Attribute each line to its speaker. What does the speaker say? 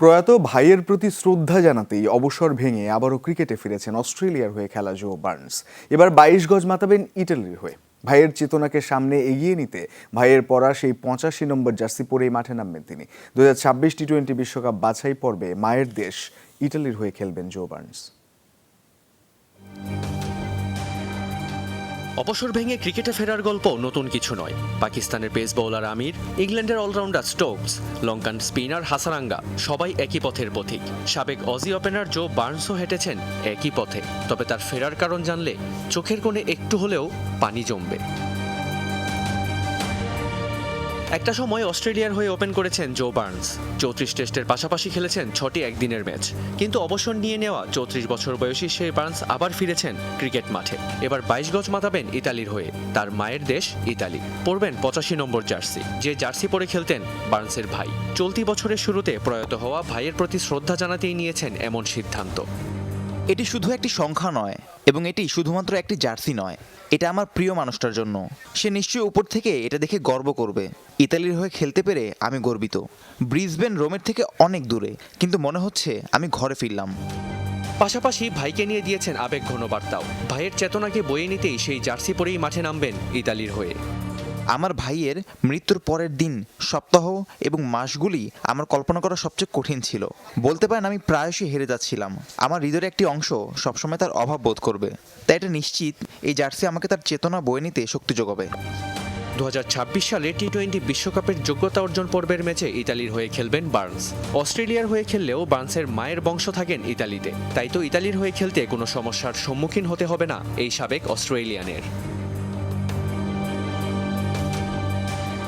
Speaker 1: প্রয়াত ভাইয়ের প্রতি শ্রদ্ধা জানাতেই অবসর ভেঙে আবারও ক্রিকেটে ফিরেছেন অস্ট্রেলিয়ার হয়ে খেলা জো বার্নস। এবার বাইশ গজ মাতাবেন ইটালির হয়ে। ভাইয়ের চেতনাকে সামনে এগিয়ে নিতে ভাইয়ের পরা সেই পঁচাশি নম্বর জার্সি পরেই মাঠে নামবেন তিনি। দু হাজার ছাব্বিশ টি টোয়েন্টি বিশ্বকাপ বাছাই পর্বে মায়ের দেশ ইটালির হয়ে খেলবেন জো বার্নস।
Speaker 2: অবসর ভেঙে ক্রিকেটে ফেরার গল্প নতুন কিছু নয়। পাকিস্তানের পেস বোলার আমির, ইংল্যান্ডের all rounder Stokes Lankan spinner Hasaranga, সবাই একই পথের পথিক। সাবেক অজি ওপেনার জো বার্নসও হেঁটেছেন একই পথে। তবে তার ফেরার কারণ জানলে চোখের কোণে একটু হলেও পানি জমবে। একটা সময় অস্ট্রেলিয়ার হয়ে ওপেন করেছেন জো বার্নস। চৌত্রিশ টেস্টের পাশাপাশি খেলেছেন ছটি একদিনের ম্যাচ। কিন্তু অবসর নিয়ে নেওয়া চৌত্রিশ বছর বয়সী সেই বার্নস আবার ফিরেছেন ক্রিকেট মাঠে। এবার বাইশ গজ মাতাবেন ইতালির হয়ে। তার মায়ের দেশ ইতালি। পরবেন পঁচাশি নম্বর জার্সি। যে জার্সি পরে খেলতেন বার্নসের ভাই। চলতি বছরের শুরুতে প্রয়াত হওয়া ভাইয়ের প্রতি শ্রদ্ধা জানাতেই নিয়েছেন এমন সিদ্ধান্ত।
Speaker 3: এটি শুধু একটি সংখ্যা নয়, এবং এটি শুধুমাত্র একটি জার্সি নয়, এটা আমার প্রিয় মানুষটার জন্য। সে নিশ্চয়ই উপর থেকে এটা দেখে গর্ব করবে। ইতালির হয়ে খেলতে পেরে আমি গর্বিত। ব্রিসবেন রোমের থেকে অনেক দূরে, কিন্তু মনে হচ্ছে আমি ঘরে ফিরলাম।
Speaker 2: পাশাপাশি ভাইকে নিয়ে দিয়েছেন আবেগ ঘন বার্তাও। ভাইয়ের চেতনাকে বয়ে নিতেই সেই জার্সি পরেই মাঠে নামবেন ইতালির হয়ে।
Speaker 3: আমার ভাইয়ের মৃত্যুর পরের দিন সপ্তাহ এবং মাসগুলি আমার কল্পনা করা সবচেয়ে কঠিন ছিল। বলতে পারেন আমি প্রায়শই হেরে যাচ্ছিলাম। আমার হৃদয়ের একটি অংশ সবসময় তার অভাব বোধ করবে। তাই এটা নিশ্চিত এই জার্সি আমাকে তার চেতনা বয়ে নিতে শক্তি যোগাবে।
Speaker 2: দু হাজার ছাব্বিশ সালে টি টোয়েন্টি বিশ্বকাপের যোগ্যতা অর্জন পর্বের ম্যাচে ইতালির হয়ে খেলবেন বার্নস। অস্ট্রেলিয়ার হয়ে খেললেও বার্নসের মায়ের বংশ থাকেন ইতালিতে। তাই তো ইতালির হয়ে খেলতে কোনো সমস্যার সম্মুখীন হতে হবে না এই সাবেক অস্ট্রেলিয়ানের।